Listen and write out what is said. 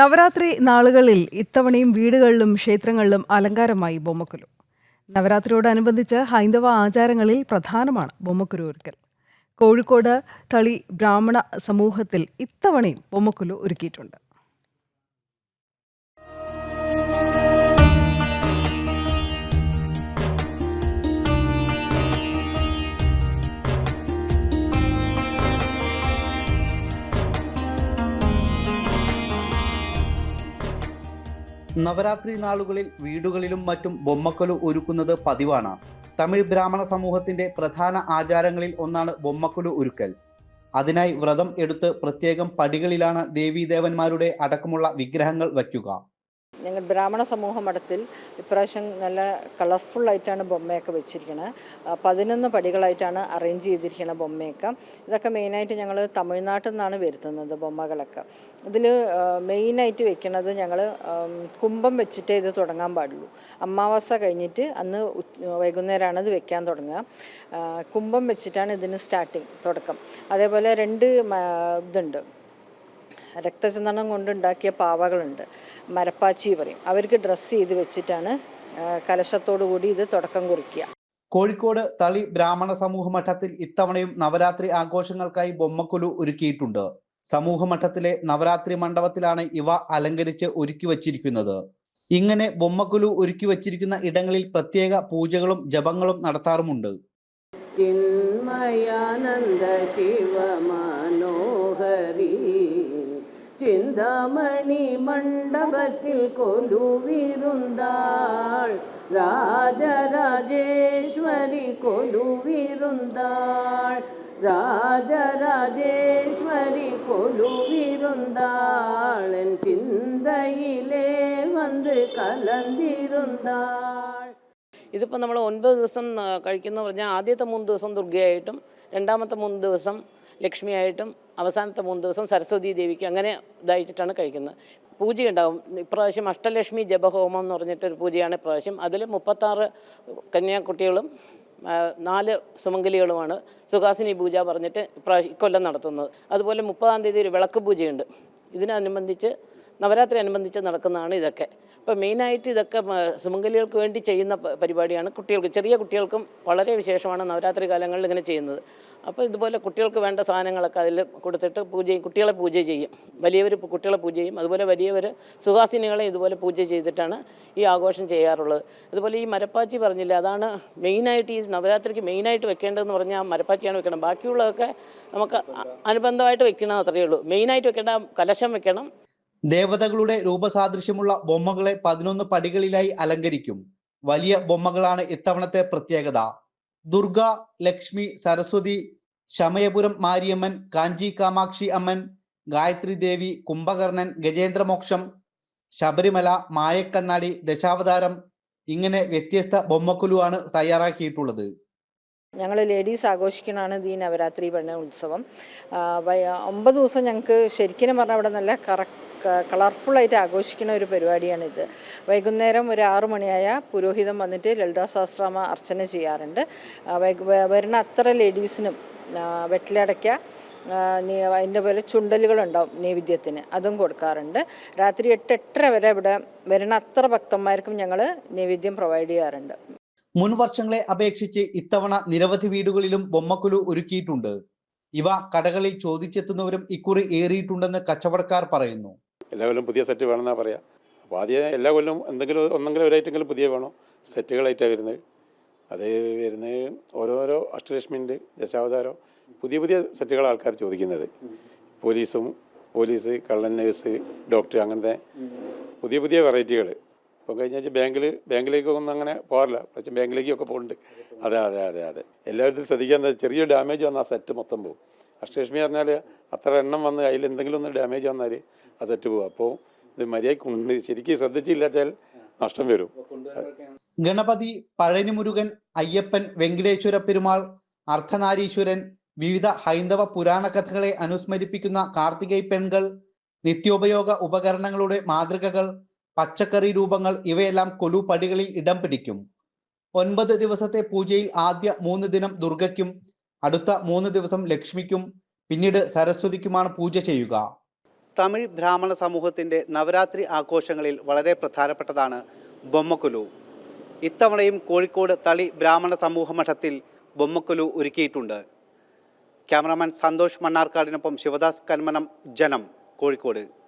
നവരാത്രി നാളുകളിൽ ഇത്തവണയും വീടുകളിലും ക്ഷേത്രങ്ങളിലും അലങ്കാരമായി ബൊമ്മക്കുലു നവരാത്രിയോടനുബന്ധിച്ച് ഹൈന്ദവ ആചാരങ്ങളിൽ പ്രധാനമാണ് ബൊമ്മക്കുരു ഒരുക്കൽ. കോഴിക്കോട് തളി ബ്രാഹ്മണ സമൂഹത്തിൽ ഇത്തവണയും ബൊമ്മക്കുലു ഒരുക്കിയിട്ടുണ്ട്. നവരാത്രി നാളുകളിൽ വീടുകളിലും മറ്റും ബൊമ്മക്കൊലു ഒരുക്കുന്നത് പതിവാണ്. തമിഴ് ബ്രാഹ്മണ സമൂഹത്തിന്റെ പ്രധാന ആചാരങ്ങളിൽ ഒന്നാണ് ബൊമ്മക്കൊലു ഒരുക്കൽ. അതിനായി വ്രതം എടുത്ത് പ്രത്യേകം പടികളിലാണ് ദേവീദേവന്മാരുടെ അടക്കമുള്ള വിഗ്രഹങ്ങൾ വയ്ക്കുക. ഞങ്ങൾ ബ്രാഹ്മണ സമൂഹ മഠത്തിൽ ഇപ്രാവശ്യം നല്ല കളർഫുള്ളായിട്ടാണ് ബൊമ്മയൊക്കെ വെച്ചിരിക്കുന്നത് പതിനൊന്ന് പടികളായിട്ടാണ് അറേഞ്ച് ചെയ്തിരിക്കുന്ന ബൊമ്മയൊക്കെ. ഇതൊക്കെ മെയിനായിട്ട് ഞങ്ങൾ തമിഴ്നാട്ടിൽ നിന്നാണ് വരുത്തുന്നത് ബൊമ്മകളൊക്കെ. ഇതിൽ മെയിനായിട്ട് വെക്കുന്നത് ഞങ്ങൾ കുംഭം വെച്ചിട്ടേ ഇത് തുടങ്ങാൻ പാടുള്ളൂ. അമാവാസ കഴിഞ്ഞിട്ട് അന്ന് വൈകുന്നേരമാണ് ഇത് വെക്കാൻ തുടങ്ങുക. കുംഭം വെച്ചിട്ടാണ് ഇതിന് സ്റ്റാർട്ടിങ് തുടക്കം. അതേപോലെ രണ്ട് ഇതുണ്ട്. രക്തചന്ദനം കൊണ്ടുണ്ടാക്കിയ പാവകളുണ്ട്. മരപ്പാച്ചി പറയും. അവർക്ക് ഡ്രസ്സ് ചെയ്ത് വെച്ചിട്ടാണ് കലശത്തോടുകൂടി കലശത്തോടു കൂടി ഇത് തുടക്കം കുറിക്കുക. കോഴിക്കോട് തളി ബ്രാഹ്മണ സമൂഹ മഠത്തിൽ ഇത്തവണയും നവരാത്രി ആഘോഷങ്ങൾക്കായി ബൊമ്മക്കുലു ഒരുക്കിയിട്ടുണ്ട്. സമൂഹ മഠത്തിലെ നവരാത്രി മണ്ഡപത്തിലാണ് ഇവ അലങ്കരിച്ച് ഒരുക്കി വച്ചിരിക്കുന്നത്. ഇങ്ങനെ ബൊമ്മക്കുലു ഒരുക്കി വച്ചിരിക്കുന്ന ഇടങ്ങളിൽ പ്രത്യേക പൂജകളും ജപങ്ങളും നടത്താറുമുണ്ട്. ചിന്മയാനന്ദ ശിവ മനോഹരി ചിന്താമണി മണ്ഡപത്തിൽ കൊലുവിരുന്താൾ. രാജരാജേശ്വരി കൊലുവിരുന്താൾ. രാജരാജേശ്വരി കൊലുവിരുന്താളൻ ചിന്തയിലേ വന്ന് കലന്തിരുന്താൾ ഇതിപ്പോൾ നമ്മൾ ഒൻപത് ദിവസം കഴിക്കുന്ന പറഞ്ഞാൽ ആദ്യത്തെ മൂന്ന് ദിവസം ദുർഗയായിട്ടും രണ്ടാമത്തെ മൂന്ന് ദിവസം ലക്ഷ്മിയായിട്ടും അവസാനത്തെ മൂന്ന് ദിവസം സരസ്വതി ദേവിക്ക് അങ്ങനെ ഇതായിട്ടാണ് കഴിക്കുന്നത്. പൂജയുണ്ടാവും ഇപ്രാവശ്യം അഷ്ടലക്ഷ്മി ജപഹോമം എന്ന് പറഞ്ഞിട്ടൊരു പൂജയാണ് ഇപ്രാവശ്യം. അതിൽ മുപ്പത്താറ് കന്യാകുട്ടികളും നാല് സുമംഗലികളുമാണ് സുഹാസിനി പൂജ പറഞ്ഞിട്ട് ഇപ്രാവശ്യം ഇക്കൊല്ലം നടത്തുന്നത്. അതുപോലെ മുപ്പതാം തീയതി ഒരു വിളക്ക് പൂജയുണ്ട്. ഇതിനനുബന്ധിച്ച് നവരാത്രി അനുബന്ധിച്ച് നടക്കുന്നതാണ് ഇതൊക്കെ. അപ്പോൾ മെയിനായിട്ട് ഇതൊക്കെ സുമംഗലികൾക്ക് വേണ്ടി ചെയ്യുന്ന പരിപാടിയാണ് കുട്ടികൾക്ക് ചെറിയ കുട്ടികൾക്കും വളരെ വിശേഷമാണ് നവരാത്രി കാലങ്ങളിൽ ഇങ്ങനെ ചെയ്യുന്നത്. അപ്പോൾ ഇതുപോലെ കുട്ടികൾക്ക് വേണ്ട സാധനങ്ങളൊക്കെ അതിൽ കൊടുത്തിട്ട് പൂജ കുട്ടികളെ പൂജ ചെയ്യും. വലിയവർ കുട്ടികളെ പൂജ ചെയ്യും. അതുപോലെ വലിയവർ സുഹാസിനികളെ ഇതുപോലെ പൂജ ചെയ്തിട്ടാണ് ഈ ആഘോഷം ചെയ്യാറുള്ളത്. അതുപോലെ ഈ മരപ്പാച്ചി പറഞ്ഞില്ലേ അതാണ് മെയിനായിട്ട് ഈ നവരാത്രിക്ക് മെയിനായിട്ട് വെക്കേണ്ടതെന്ന് പറഞ്ഞാൽ മരപ്പാച്ചിയാണ് വെക്കണം ബാക്കിയുള്ളതൊക്കെ നമുക്ക് അനുബന്ധമായിട്ട് വെക്കണം അത്രയേ ഉള്ളൂ. മെയിനായിട്ട് വെക്കേണ്ട കലശം വെക്കണം. ദേവതകളുടെ രൂപസാദൃശ്യമുള്ള ബൊമ്മകളെ പതിനൊന്ന് പടികളിലായി അലങ്കരിക്കും. വലിയ ബൊമ്മകളാണ് ഇത്തവണത്തെ പ്രത്യേകത. ദുർഗ ലക്ഷ്മി സരസ്വതി ശമയപുരം മാരിയമ്മൻ കാഞ്ചി കാമാക്ഷി അമ്മൻ ഗായത്രി ദേവി കുംഭകർണൻ ഗജേന്ദ്രമോക്ഷം ശബരിമല മായക്കണ്ണാടി ദശാവതാരം ഇങ്ങനെ വ്യത്യസ്ത ബൊമ്മക്കുലുവാണ് തയ്യാറാക്കിയിട്ടുള്ളത്. ഞങ്ങൾ ലേഡീസ് ആഘോഷിക്കണതാണ് ഈ നവരാത്രി പെണ്ണ ഉത്സവം. ഒമ്പത് ദിവസം ഞങ്ങൾക്ക് ശരിക്കും പറഞ്ഞാൽ അവിടെ നല്ല കറ കളർഫുള്ളായിട്ട് ആഘോഷിക്കുന്ന ഒരു പരിപാടിയാണിത്. വൈകുന്നേരം ഒരു ആറു മണിയായ പുരോഹിതം വന്നിട്ട് ലളിതാ സഹസ്രാമ അർച്ചന ചെയ്യാറുണ്ട്. വരുന്ന അത്ര ലേഡീസിനും വെട്ടിലടയ്ക്ക അതിന്റെ പോലെ ചുണ്ടലുകളുണ്ടാവും നൈവേദ്യത്തിന് അതും കൊടുക്കാറുണ്ട്. രാത്രി എട്ട് എട്ടര വരെ ഇവിടെ വരുന്ന അത്ര ഭക്തന്മാർക്കും ഞങ്ങൾ നൈവേദ്യം പ്രൊവൈഡ് ചെയ്യാറുണ്ട്. മുൻ വർഷങ്ങളെ അപേക്ഷിച്ച് ഇത്തവണ നിരവധി വീടുകളിലും ബൊമ്മക്കുലു ഒരുക്കിയിട്ടുണ്ട്. ഇവ കടകളിൽ ചോദിച്ചെത്തുന്നവരും ഇക്കുറി ഏറിയിട്ടുണ്ടെന്ന് കച്ചവടക്കാർ പറയുന്നു. എല്ലാ കൊല്ലം പുതിയ സെറ്റ് വേണമെന്നാ പറയാം. അപ്പോൾ ആദ്യം എല്ലാ കൊല്ലം എന്തെങ്കിലും ഒന്നെങ്കിലും ഒരു ഐറ്റെങ്കിലും പുതിയ വേണം? സെറ്റുകളായിട്ടാണ് വരുന്നത്. അത് വരുന്നത് ഓരോരോ അഷ്ടലക്ഷ്മിന്റെ ദശാവതാരം പുതിയ പുതിയ സെറ്റുകൾ ആൾക്കാർ ചോദിക്കുന്നത്. പോലീസും പോലീസ് കള്ളൻ നേഴ്സ് ഡോക്ടർ അങ്ങനത്തെ പുതിയ പുതിയ വെറൈറ്റികൾ ഇപ്പം കഴിഞ്ഞ ആഴ്ച ബാങ്കിൽ ബാങ്കിലേക്കൊന്നും അങ്ങനെ പോകാറില്ല. പക്ഷേ ബാങ്കിലേക്കൊക്കെ പോകുന്നുണ്ട് അതെ അതെ അതെ അതെ. എല്ലാവരും ശ്രദ്ധിക്കാൻ ചെറിയ ഡാമേജ് വന്നാൽ സെറ്റ് മൊത്തം പോകും അഷ്ടലക്ഷ്മി പറഞ്ഞാൽ അത്ര എണ്ണം വന്ന് അതിൽ എന്തെങ്കിലും ഒന്ന് ഡാമേജ് വന്നാൽ ആ സെറ്റ് പോകും അപ്പോൾ ഇത് മര്യാദയ്ക്ക് ഉണ്ട് ശരിക്കും ശ്രദ്ധിച്ചില്ലാച്ചാൽ നഷ്ടം വരും. ഗണപതി പഴനി മുരുകൻ അയ്യപ്പൻ വെങ്കടേശ്വര പെരുമാൾ അർദ്ധനാരീശ്വരൻ വിവിധ ഹൈന്ദവ പുരാണ കഥകളെ അനുസ്മരിപ്പിക്കുന്ന കാർത്തികൈ പെൺകൾ നിത്യോപയോഗ ഉപകരണങ്ങളുടെ മാതൃകകൾ പച്ചക്കറി രൂപങ്ങൾ ഇവയെല്ലാം കൊലു പടികളിൽ ഇടം പിടിക്കും. ഒൻപത് ദിവസത്തെ പൂജയിൽ ആദ്യ മൂന്ന് ദിനം ദുർഗയ്ക്കും അടുത്ത മൂന്ന് ദിവസം ലക്ഷ്മിക്കും പിന്നീട് സരസ്വതിക്കുമാണ് പൂജ ചെയ്യുക. തമിഴ് ബ്രാഹ്മണ സമൂഹത്തിന്റെ നവരാത്രി ആഘോഷങ്ങളിൽ വളരെ പ്രധാനപ്പെട്ടതാണ് ബൊമ്മക്കുലു. ഇത്തവണയും കോഴിക്കോട് തളി ബ്രാഹ്മണ സമൂഹ മഠത്തിൽ ബൊമ്മക്കുലു ഒരുക്കിയിട്ടുണ്ട്. ക്യാമറാമാൻ സന്തോഷ് മണ്ണാർക്കാടിനൊപ്പം ശിവദാസ് കന്മനം ജനം കോഴിക്കോട്.